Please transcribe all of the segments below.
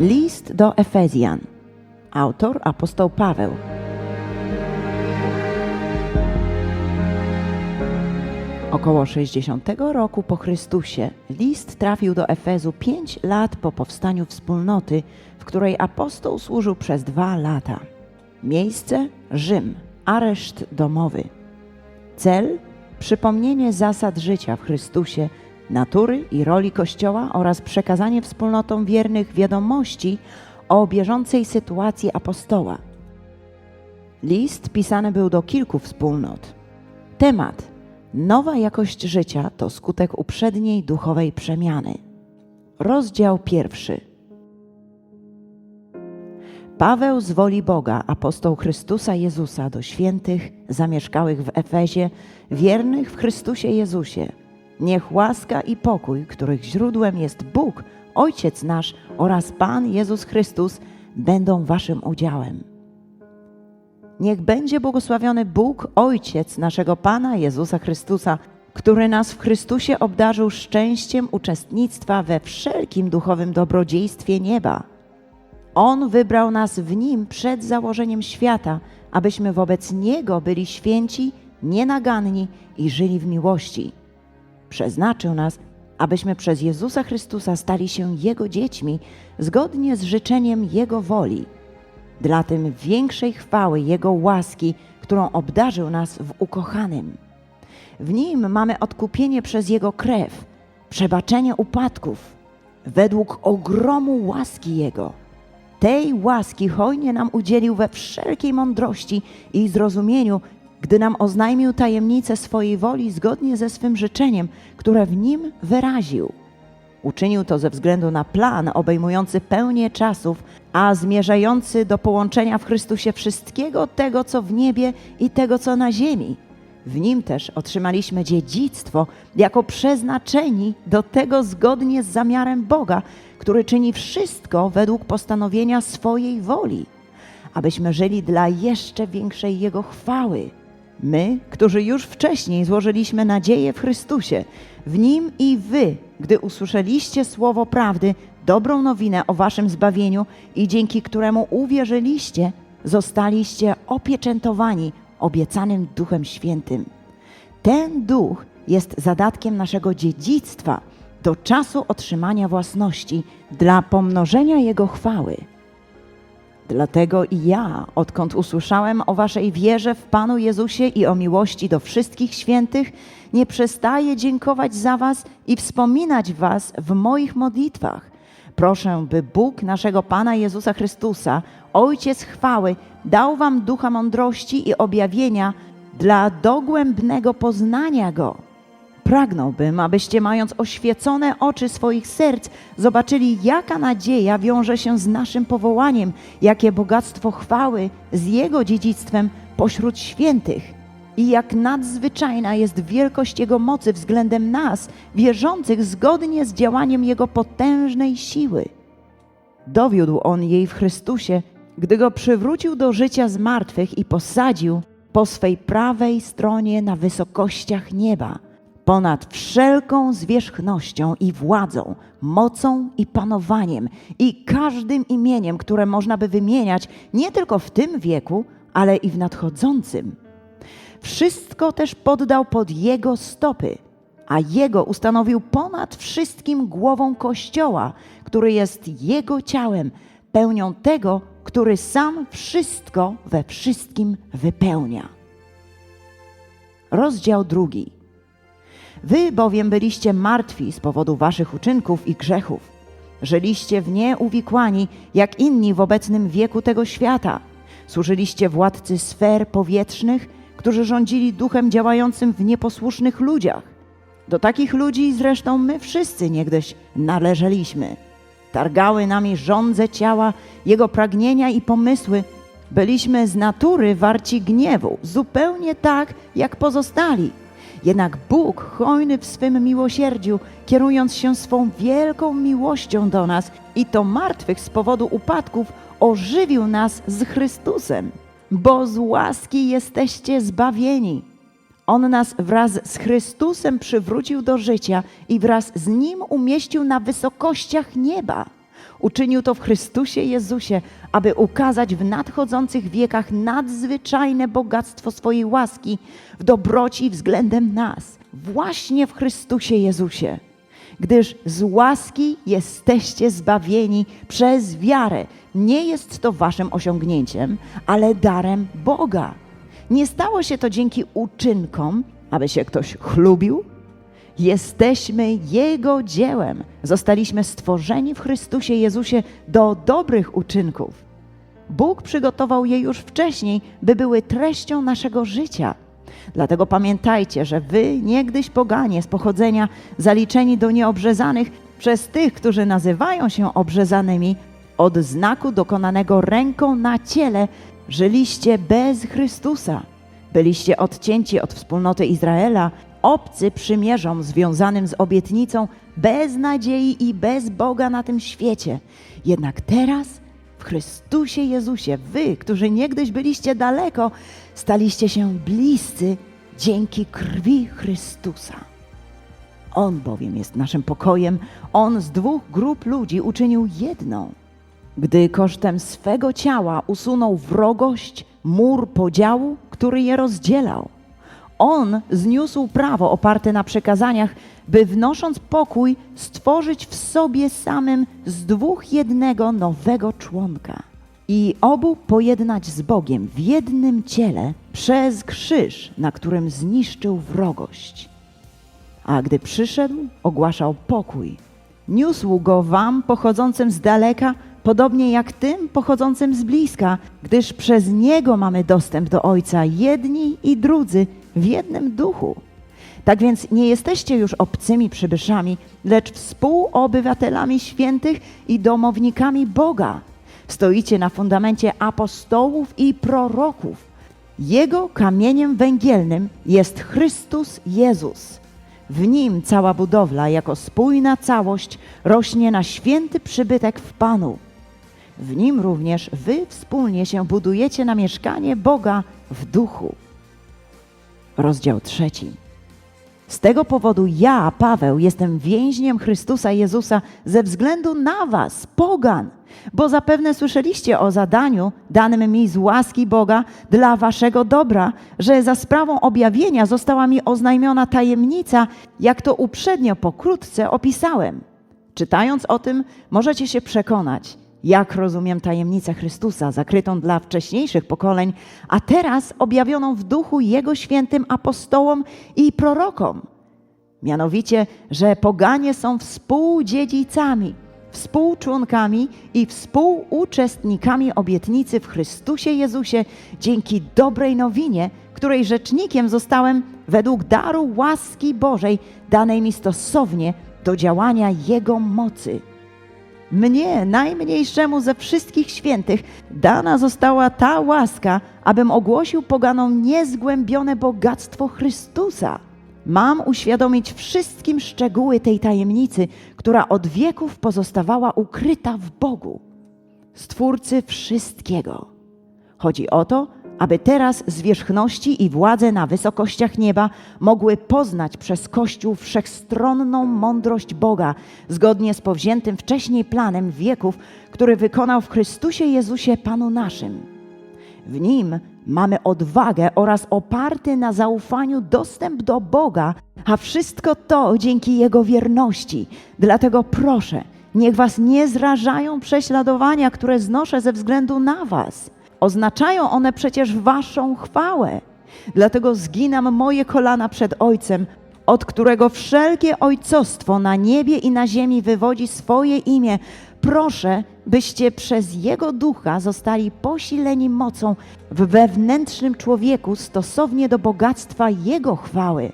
List do Efezjan. Autor apostoł Paweł. Około 60 roku po Chrystusie list trafił do Efezu 5 lat po powstaniu wspólnoty, w której apostoł służył przez dwa lata. Miejsce Rzym, areszt domowy. Cel przypomnienie zasad życia w Chrystusie, natury i roli Kościoła oraz przekazanie wspólnotom wiernych wiadomości o bieżącej sytuacji apostoła. List pisany był do kilku wspólnot. Temat Nowa jakość życia to skutek uprzedniej duchowej przemiany. Rozdział pierwszy. Paweł z woli Boga, apostoł Chrystusa Jezusa do świętych zamieszkałych w Efezie, wiernych w Chrystusie Jezusie. Niech łaska i pokój, których źródłem jest Bóg, Ojciec nasz oraz Pan Jezus Chrystus, będą waszym udziałem. Niech będzie błogosławiony Bóg, Ojciec naszego Pana Jezusa Chrystusa, który nas w Chrystusie obdarzył szczęściem uczestnictwa we wszelkim duchowym dobrodziejstwie nieba. On wybrał nas w Nim przed założeniem świata, abyśmy wobec Niego byli święci, nienaganni i żyli w miłości. Przeznaczył nas, abyśmy przez Jezusa Chrystusa stali się Jego dziećmi, zgodnie z życzeniem Jego woli dla tym większej chwały Jego łaski, którą obdarzył nas w ukochanym. W Nim mamy odkupienie przez Jego krew, przebaczenie upadków, według ogromu łaski Jego. Tej łaski hojnie nam udzielił we wszelkiej mądrości i zrozumieniu, gdy nam oznajmił tajemnicę swojej woli zgodnie ze swym życzeniem, które w Nim wyraził. Uczynił to ze względu na plan obejmujący pełnię czasów, a zmierzający do połączenia w Chrystusie wszystkiego tego, co w niebie i tego, co na ziemi. W nim też otrzymaliśmy dziedzictwo jako przeznaczeni do tego zgodnie z zamiarem Boga, który czyni wszystko według postanowienia swojej woli, abyśmy żyli dla jeszcze większej Jego chwały. My, którzy już wcześniej złożyliśmy nadzieję w Chrystusie, w Nim i Wy, gdy usłyszeliście słowo prawdy, dobrą nowinę o Waszym zbawieniu i dzięki któremu uwierzyliście, zostaliście opieczętowani obiecanym Duchem Świętym. Ten Duch jest zadatkiem naszego dziedzictwa do czasu otrzymania własności dla pomnożenia Jego chwały. Dlatego i ja, odkąd usłyszałem o Waszej wierze w Panu Jezusie i o miłości do wszystkich świętych, nie przestaję dziękować za Was i wspominać Was w moich modlitwach. Proszę, by Bóg naszego Pana Jezusa Chrystusa, Ojciec chwały, dał Wam ducha mądrości i objawienia dla dogłębnego poznania Go Pragnąłbym, abyście mając oświecone oczy swoich serc, zobaczyli, jaka nadzieja wiąże się z naszym powołaniem, jakie bogactwo chwały z Jego dziedzictwem pośród świętych i jak nadzwyczajna jest wielkość Jego mocy względem nas, wierzących zgodnie z działaniem Jego potężnej siły. Dowiódł On jej w Chrystusie, gdy Go przywrócił do życia z martwych i posadził po swej prawej stronie na wysokościach nieba – ponad wszelką zwierzchnością i władzą, mocą i panowaniem i każdym imieniem, które można by wymieniać nie tylko w tym wieku, ale i w nadchodzącym. Wszystko też poddał pod Jego stopy, a Jego ustanowił ponad wszystkim głową Kościoła, który jest Jego ciałem, pełnią tego, który sam wszystko we wszystkim wypełnia. Rozdział drugi. Wy bowiem byliście martwi z powodu waszych uczynków i grzechów. Żyliście w nie uwikłani, jak inni w obecnym wieku tego świata. Służyliście władcy sfer powietrznych, którzy rządzili duchem działającym w nieposłusznych ludziach. Do takich ludzi zresztą my wszyscy niegdyś należeliśmy. Targały nami żądze ciała, jego pragnienia i pomysły. Byliśmy z natury warci gniewu, zupełnie tak jak pozostali. Jednak Bóg, hojny w swym miłosierdziu, kierując się swą wielką miłością do nas i to martwych z powodu upadków, ożywił nas z Chrystusem, bo z łaski jesteście zbawieni. On nas wraz z Chrystusem przywrócił do życia i wraz z Nim umieścił na wysokościach nieba, Uczynił to w Chrystusie Jezusie, aby ukazać w nadchodzących wiekach nadzwyczajne bogactwo swojej łaski w dobroci względem nas, właśnie w Chrystusie Jezusie. Gdyż z łaski jesteście zbawieni przez wiarę. Nie jest to waszym osiągnięciem, ale darem Boga. Nie stało się to dzięki uczynkom, aby się ktoś chlubił, Jesteśmy Jego dziełem. Zostaliśmy stworzeni w Chrystusie Jezusie do dobrych uczynków. Bóg przygotował je już wcześniej, by były treścią naszego życia. Dlatego pamiętajcie, że wy, niegdyś poganie z pochodzenia, zaliczeni do nieobrzezanych przez tych, którzy nazywają się obrzezanymi, od znaku dokonanego ręką na ciele, żyliście bez Chrystusa. Byliście odcięci od wspólnoty Izraela, obcy przymierzom związanym z obietnicą, bez nadziei i bez Boga na tym świecie. Jednak teraz w Chrystusie Jezusie, wy, którzy niegdyś byliście daleko, staliście się bliscy dzięki krwi Chrystusa. On bowiem jest naszym pokojem, on z dwóch grup ludzi uczynił jedną. Gdy kosztem swego ciała usunął wrogość, mur podziału, który je rozdzielał. On zniósł prawo oparte na przekazaniach, by wnosząc pokój, stworzyć w sobie samym z dwóch jednego nowego członka i obu pojednać z Bogiem w jednym ciele przez krzyż, na którym zniszczył wrogość. A gdy przyszedł, ogłaszał pokój. Niósł go wam pochodzącym z daleka, podobnie jak tym pochodzącym z bliska, gdyż przez niego mamy dostęp do Ojca, jedni i drudzy w jednym duchu. Tak więc nie jesteście już obcymi przybyszami, lecz współobywatelami świętych i domownikami Boga. Stoicie na fundamencie apostołów i proroków. Jego kamieniem węgielnym jest Chrystus Jezus. W nim cała budowla jako spójna całość rośnie na święty przybytek w Panu. W nim również wy wspólnie się budujecie na mieszkanie Boga w duchu. Rozdział trzeci. Z tego powodu ja, Paweł, jestem więźniem Chrystusa Jezusa ze względu na was, pogan, bo zapewne słyszeliście o zadaniu danym mi z łaski Boga dla waszego dobra, że za sprawą objawienia została mi oznajmiona tajemnica, jak to uprzednio pokrótce opisałem. Czytając o tym, możecie się przekonać, jak rozumiem tajemnicę Chrystusa, zakrytą dla wcześniejszych pokoleń, a teraz objawioną w duchu Jego świętym apostołom i prorokom. Mianowicie, że poganie są współdziedzicami, współczłonkami i współuczestnikami obietnicy w Chrystusie Jezusie dzięki dobrej nowinie, której rzecznikiem zostałem według daru łaski Bożej danej mi stosownie do działania Jego mocy. Mnie, najmniejszemu ze wszystkich świętych, dana została ta łaska, abym ogłosił poganom niezgłębione bogactwo Chrystusa. Mam uświadomić wszystkim szczegóły tej tajemnicy, która od wieków pozostawała ukryta w Bogu, Stwórcy wszystkiego. Chodzi o to, aby teraz zwierzchności i władze na wysokościach nieba mogły poznać przez Kościół wszechstronną mądrość Boga, zgodnie z powziętym wcześniej planem wieków, który wykonał w Chrystusie Jezusie Panu naszym. W Nim mamy odwagę oraz oparty na zaufaniu dostęp do Boga, a wszystko to dzięki Jego wierności. Dlatego proszę, niech Was nie zrażają prześladowania, które znoszę ze względu na Was. Oznaczają one przecież Waszą chwałę. Dlatego zginam moje kolana przed Ojcem, od którego wszelkie ojcostwo na niebie i na ziemi wywodzi swoje imię. Proszę, byście przez Jego ducha zostali posileni mocą w wewnętrznym człowieku stosownie do bogactwa Jego chwały.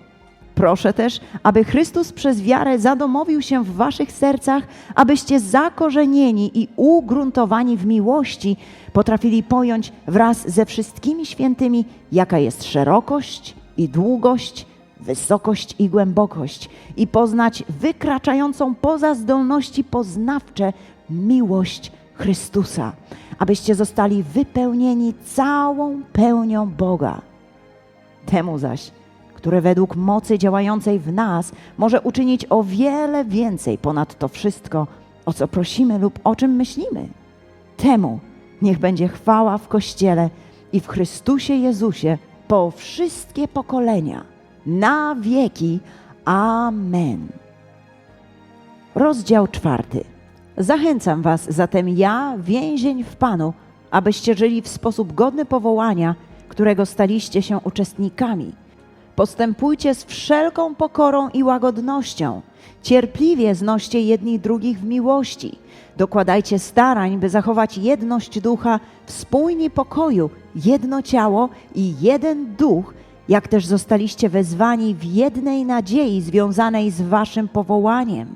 Proszę też, aby Chrystus przez wiarę zadomowił się w waszych sercach, abyście zakorzenieni i ugruntowani w miłości potrafili pojąć wraz ze wszystkimi świętymi, jaka jest szerokość i długość, wysokość i głębokość, i poznać wykraczającą poza zdolności poznawcze miłość Chrystusa, abyście zostali wypełnieni całą pełnią Boga. Temu zaś, które według mocy działającej w nas może uczynić o wiele więcej ponad to wszystko, o co prosimy lub o czym myślimy. Temu niech będzie chwała w Kościele i w Chrystusie Jezusie po wszystkie pokolenia, na wieki. Amen. Rozdział czwarty. Zachęcam Was zatem ja, więzień w Panu, abyście żyli w sposób godny powołania, którego staliście się uczestnikami. Postępujcie z wszelką pokorą i łagodnością. Cierpliwie znoście jedni drugich w miłości. Dokładajcie starań, by zachować jedność ducha w spójni pokoju, jedno ciało i jeden duch, jak też zostaliście wezwani w jednej nadziei związanej z waszym powołaniem.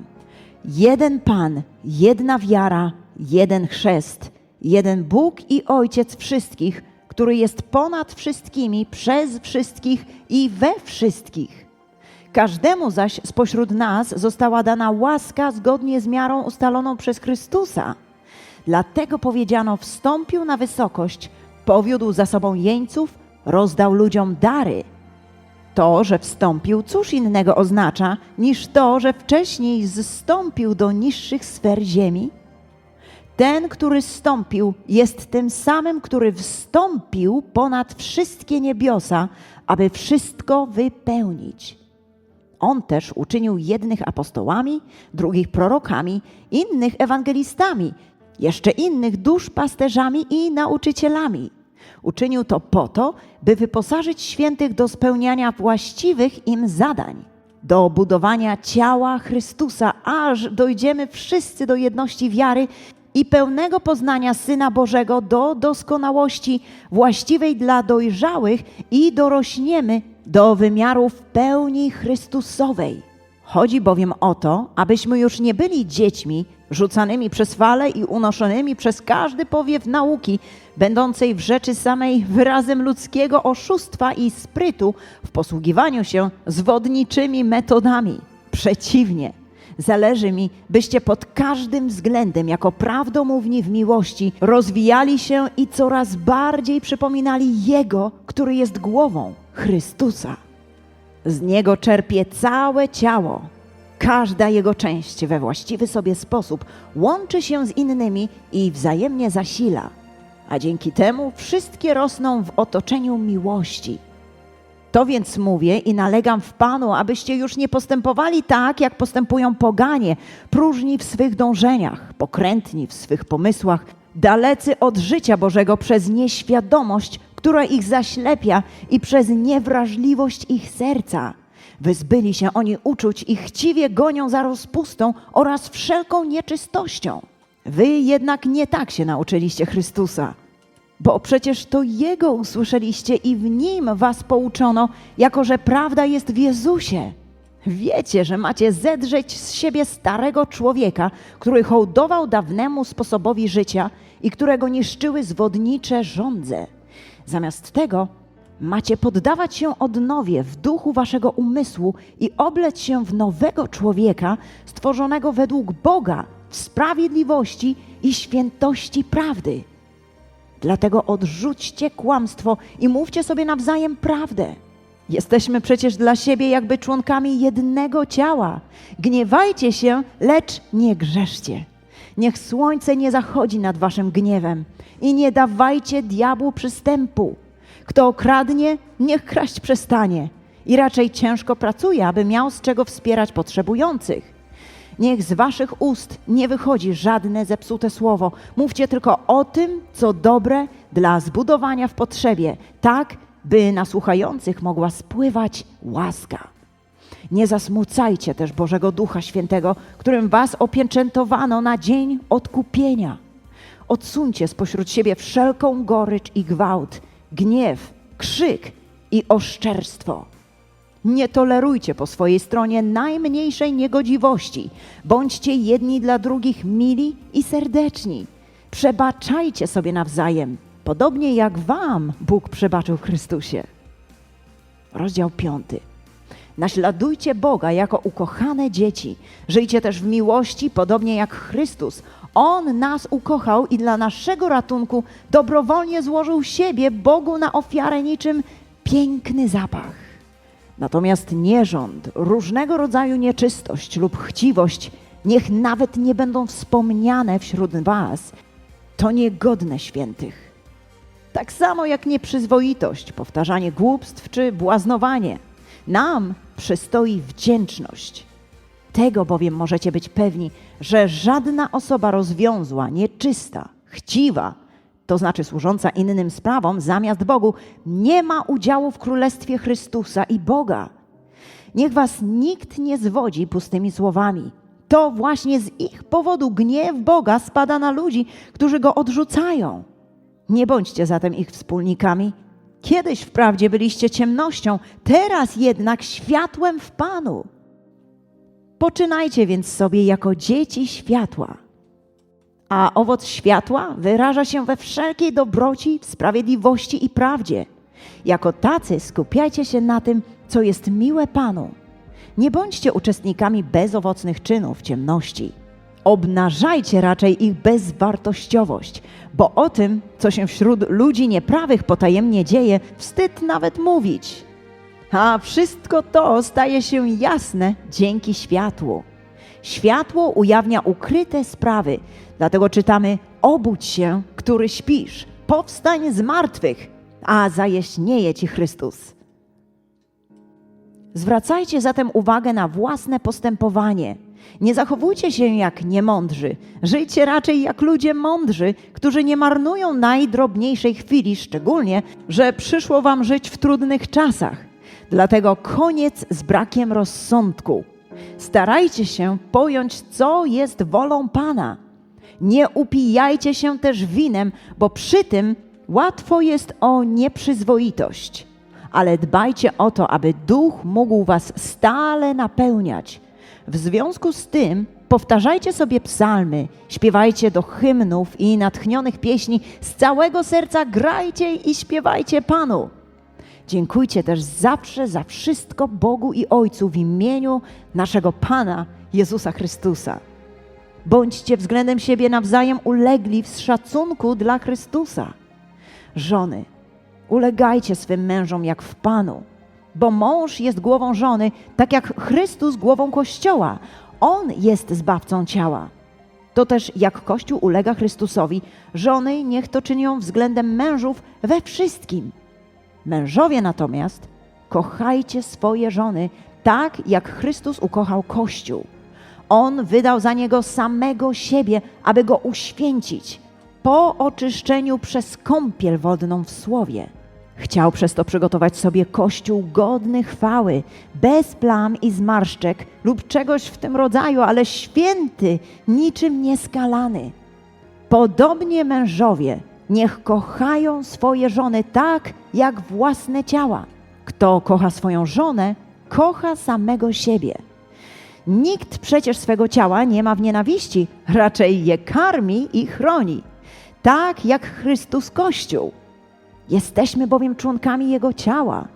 Jeden Pan, jedna wiara, jeden chrzest, jeden Bóg i Ojciec wszystkich, który jest ponad wszystkimi, przez wszystkich i we wszystkich. Każdemu zaś spośród nas została dana łaska zgodnie z miarą ustaloną przez Chrystusa. Dlatego powiedziano: Wstąpił na wysokość, powiódł za sobą jeńców, rozdał ludziom dary. To, że wstąpił, cóż innego oznacza, niż to, że wcześniej zstąpił do niższych sfer ziemi? Ten, który zstąpił, jest tym samym, który wstąpił ponad wszystkie niebiosa, aby wszystko wypełnić. On też uczynił jednych apostołami, drugich prorokami, innych ewangelistami, jeszcze innych duszpasterzami i nauczycielami. Uczynił to po to, by wyposażyć świętych do spełniania właściwych im zadań, do budowania ciała Chrystusa, aż dojdziemy wszyscy do jedności wiary i pełnego poznania Syna Bożego do doskonałości właściwej dla dojrzałych i dorośniemy do wymiarów pełni Chrystusowej. Chodzi bowiem o to, abyśmy już nie byli dziećmi rzucanymi przez fale i unoszonymi przez każdy powiew nauki, będącej w rzeczy samej wyrazem ludzkiego oszustwa i sprytu w posługiwaniu się zwodniczymi metodami. Przeciwnie, zależy mi, byście pod każdym względem, jako prawdomówni w miłości, rozwijali się i coraz bardziej przypominali Jego, który jest głową Chrystusa. Z Niego czerpie całe ciało. Każda jego część we właściwy sobie sposób łączy się z innymi i wzajemnie zasila, a dzięki temu wszystkie rosną w otoczeniu miłości. To więc mówię i nalegam w Panu, abyście już nie postępowali tak, jak postępują poganie, próżni w swych dążeniach, pokrętni w swych pomysłach, dalecy od życia Bożego przez nieświadomość, która ich zaślepia i przez niewrażliwość ich serca. Wyzbyli się oni uczuć i chciwie gonią za rozpustą oraz wszelką nieczystością. Wy jednak nie tak się nauczyliście Chrystusa, bo przecież to Jego usłyszeliście i w Nim was pouczono, jako że prawda jest w Jezusie. Wiecie, że macie zedrzeć z siebie starego człowieka, który hołdował dawnemu sposobowi życia i którego niszczyły zwodnicze żądze. Zamiast tego macie poddawać się odnowie w duchu waszego umysłu i oblec się w nowego człowieka, stworzonego według Boga w sprawiedliwości i świętości prawdy. Dlatego odrzućcie kłamstwo i mówcie sobie nawzajem prawdę. Jesteśmy przecież dla siebie jakby członkami jednego ciała. Gniewajcie się, lecz nie grzeszcie. Niech słońce nie zachodzi nad waszym gniewem i nie dawajcie diabłu przystępu. Kto okradnie, niech kraść przestanie i raczej ciężko pracuje, aby miał z czego wspierać potrzebujących. Niech z waszych ust nie wychodzi żadne zepsute słowo. Mówcie tylko o tym, co dobre dla zbudowania w potrzebie, tak by na słuchających mogła spływać łaska. Nie zasmucajcie też Bożego Ducha Świętego, którym was opieczętowano na dzień odkupienia. Odsuńcie spośród siebie wszelką gorycz i gwałt, gniew, krzyk i oszczerstwo. Nie tolerujcie po swojej stronie najmniejszej niegodziwości. Bądźcie jedni dla drugich mili i serdeczni. Przebaczajcie sobie nawzajem, podobnie jak Wam Bóg przebaczył w Chrystusie. Rozdział piąty. Naśladujcie Boga jako ukochane dzieci. Żyjcie też w miłości, podobnie jak Chrystus. On nas ukochał i dla naszego ratunku dobrowolnie złożył siebie Bogu na ofiarę niczym piękny zapach. Natomiast nierząd, różnego rodzaju nieczystość lub chciwość niech nawet nie będą wspomniane wśród was, to niegodne świętych. Tak samo jak nieprzyzwoitość, powtarzanie głupstw czy błaznowanie. Nam przystoi wdzięczność. Tego bowiem możecie być pewni, że żadna osoba rozwiązła, nieczysta, chciwa, to znaczy służąca innym sprawom zamiast Bogu, nie ma udziału w Królestwie Chrystusa i Boga. Niech was nikt nie zwodzi pustymi słowami. To właśnie z ich powodu gniew Boga spada na ludzi, którzy go odrzucają. Nie bądźcie zatem ich wspólnikami. Kiedyś wprawdzie byliście ciemnością, teraz jednak światłem w Panu. Poczynajcie więc sobie jako dzieci światła. A owoc światła wyraża się we wszelkiej dobroci, sprawiedliwości i prawdzie. Jako tacy skupiajcie się na tym, co jest miłe Panu. Nie bądźcie uczestnikami bezowocnych czynów ciemności. Obnażajcie raczej ich bezwartościowość, bo o tym, co się wśród ludzi nieprawych potajemnie dzieje, wstyd nawet mówić. A wszystko to staje się jasne dzięki światłu. Światło ujawnia ukryte sprawy, dlatego czytamy: Obudź się, który śpisz, powstań z martwych, a zajaśnieje ci Chrystus. Zwracajcie zatem uwagę na własne postępowanie. Nie zachowujcie się jak niemądrzy. Żyjcie raczej jak ludzie mądrzy, którzy nie marnują najdrobniejszej chwili, szczególnie, że przyszło wam żyć w trudnych czasach. Dlatego koniec z brakiem rozsądku. Starajcie się pojąć, co jest wolą Pana. Nie upijajcie się też winem, bo przy tym łatwo jest o nieprzyzwoitość. Ale dbajcie o to, aby duch mógł was stale napełniać. W związku z tym powtarzajcie sobie psalmy, śpiewajcie do hymnów i natchnionych pieśni, z całego serca grajcie i śpiewajcie Panu. Dziękujcie też zawsze za wszystko Bogu i Ojcu w imieniu naszego Pana Jezusa Chrystusa. Bądźcie względem siebie nawzajem ulegli w szacunku dla Chrystusa. Żony, ulegajcie swym mężom jak w Panu, bo mąż jest głową żony, tak jak Chrystus głową Kościoła. On jest zbawcą ciała. To też jak Kościół ulega Chrystusowi, żony niech to czynią względem mężów we wszystkim. Mężowie natomiast kochajcie swoje żony tak, jak Chrystus ukochał Kościół. On wydał za niego samego siebie, aby go uświęcić po oczyszczeniu przez kąpiel wodną w słowie. Chciał przez to przygotować sobie kościół godny chwały, bez plam i zmarszczek lub czegoś w tym rodzaju, ale święty, niczym nieskalany. Podobnie mężowie niech kochają swoje żony tak, jak własne ciała. Kto kocha swoją żonę, kocha samego siebie. Nikt przecież swego ciała nie ma w nienawiści, raczej je karmi i chroni, tak jak Chrystus Kościół. Jesteśmy bowiem członkami Jego ciała.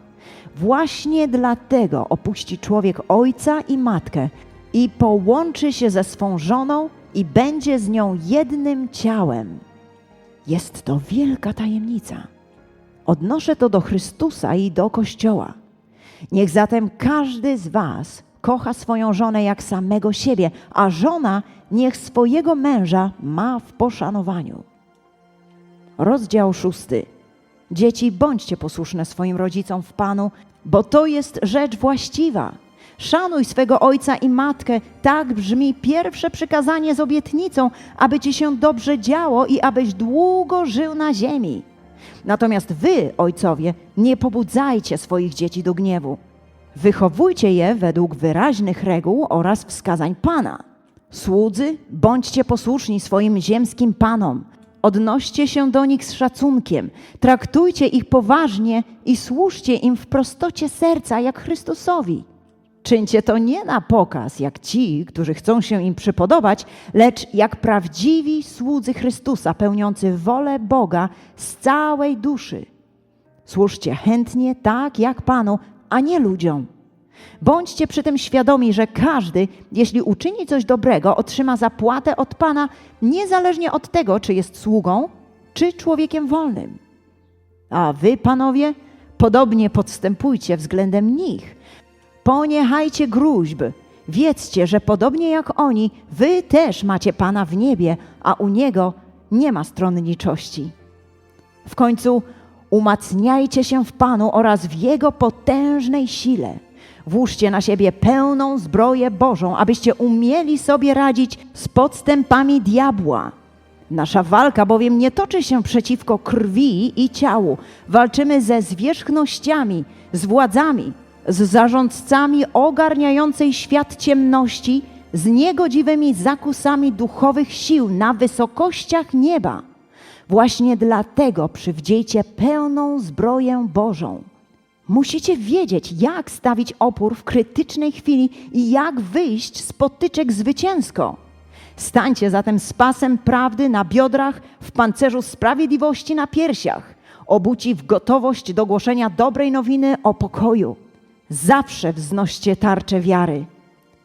Właśnie dlatego opuści człowiek ojca i matkę i połączy się ze swą żoną i będzie z nią jednym ciałem. Jest to wielka tajemnica. Odnoszę to do Chrystusa i do Kościoła. Niech zatem każdy z Was kocha swoją żonę jak samego siebie, a żona niech swojego męża ma w poszanowaniu. Rozdział szósty. Dzieci, bądźcie posłuszne swoim rodzicom w Panu, bo to jest rzecz właściwa. Szanuj swego ojca i matkę, tak brzmi pierwsze przykazanie z obietnicą, aby ci się dobrze działo i abyś długo żył na ziemi. Natomiast wy, ojcowie, nie pobudzajcie swoich dzieci do gniewu. Wychowujcie je według wyraźnych reguł oraz wskazań Pana. Słudzy, bądźcie posłuszni swoim ziemskim panom. Odnoście się do nich z szacunkiem, traktujcie ich poważnie i służcie im w prostocie serca, jak Chrystusowi. Czyńcie to nie na pokaz, jak ci, którzy chcą się im przypodobać, lecz jak prawdziwi słudzy Chrystusa, pełniący wolę Boga z całej duszy. Służcie chętnie, tak jak Panu, a nie ludziom. Bądźcie przy tym świadomi, że każdy, jeśli uczyni coś dobrego, otrzyma zapłatę od Pana, niezależnie od tego, czy jest sługą, czy człowiekiem wolnym. A wy, panowie, podobnie podstępujcie względem nich. Poniechajcie gruźb, Wiedzcie, że podobnie jak oni, wy też macie Pana w niebie, a u Niego nie ma stronniczości. W końcu umacniajcie się w Panu oraz w Jego potężnej sile. Włóżcie na siebie pełną zbroję Bożą, abyście umieli sobie radzić z podstępami diabła. Nasza walka bowiem nie toczy się przeciwko krwi i ciału. Walczymy ze zwierzchnościami, z władzami, z zarządcami ogarniającej świat ciemności, z niegodziwymi zakusami duchowych sił na wysokościach nieba. Właśnie dlatego przywdziejcie pełną zbroję Bożą. Musicie wiedzieć, jak stawić opór w krytycznej chwili i jak wyjść z potyczek zwycięsko. Stańcie zatem z pasem prawdy na biodrach, w pancerzu sprawiedliwości na piersiach, obuci w gotowość do głoszenia dobrej nowiny o pokoju. Zawsze wznoście tarczę wiary.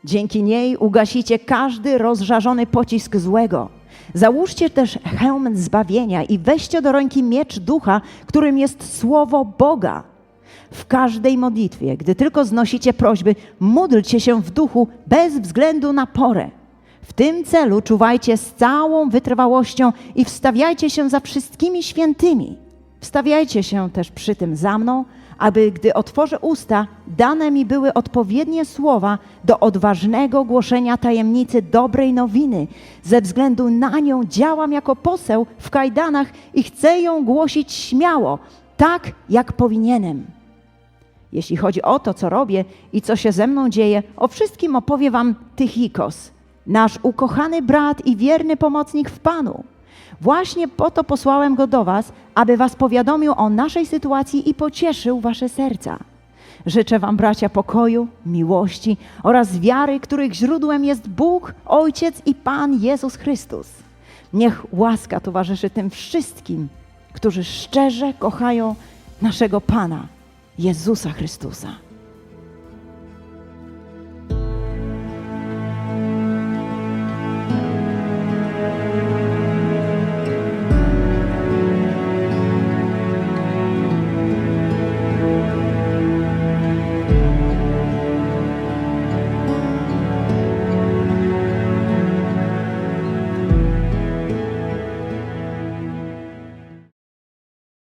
Dzięki niej ugasicie każdy rozżarzony pocisk złego. Załóżcie też hełm zbawienia i weźcie do ręki miecz ducha, którym jest słowo Boga. W każdej modlitwie, gdy tylko znosicie prośby, módlcie się w duchu bez względu na porę. W tym celu czuwajcie z całą wytrwałością i wstawiajcie się za wszystkimi świętymi. Wstawiajcie się też przy tym za mną, aby gdy otworzę usta, dane mi były odpowiednie słowa do odważnego głoszenia tajemnicy dobrej nowiny. Ze względu na nią działam jako poseł w kajdanach i chcę ją głosić śmiało, tak jak powinienem. Jeśli chodzi o to, co robię i co się ze mną dzieje, o wszystkim opowie wam Tychikos, nasz ukochany brat i wierny pomocnik w Panu. Właśnie po to posłałem go do was, aby was powiadomił o naszej sytuacji i pocieszył wasze serca. Życzę wam, bracia, pokoju, miłości oraz wiary, których źródłem jest Bóg, Ojciec i Pan Jezus Chrystus. Niech łaska towarzyszy tym wszystkim, którzy szczerze kochają naszego Pana, Jezusa Chrystusa.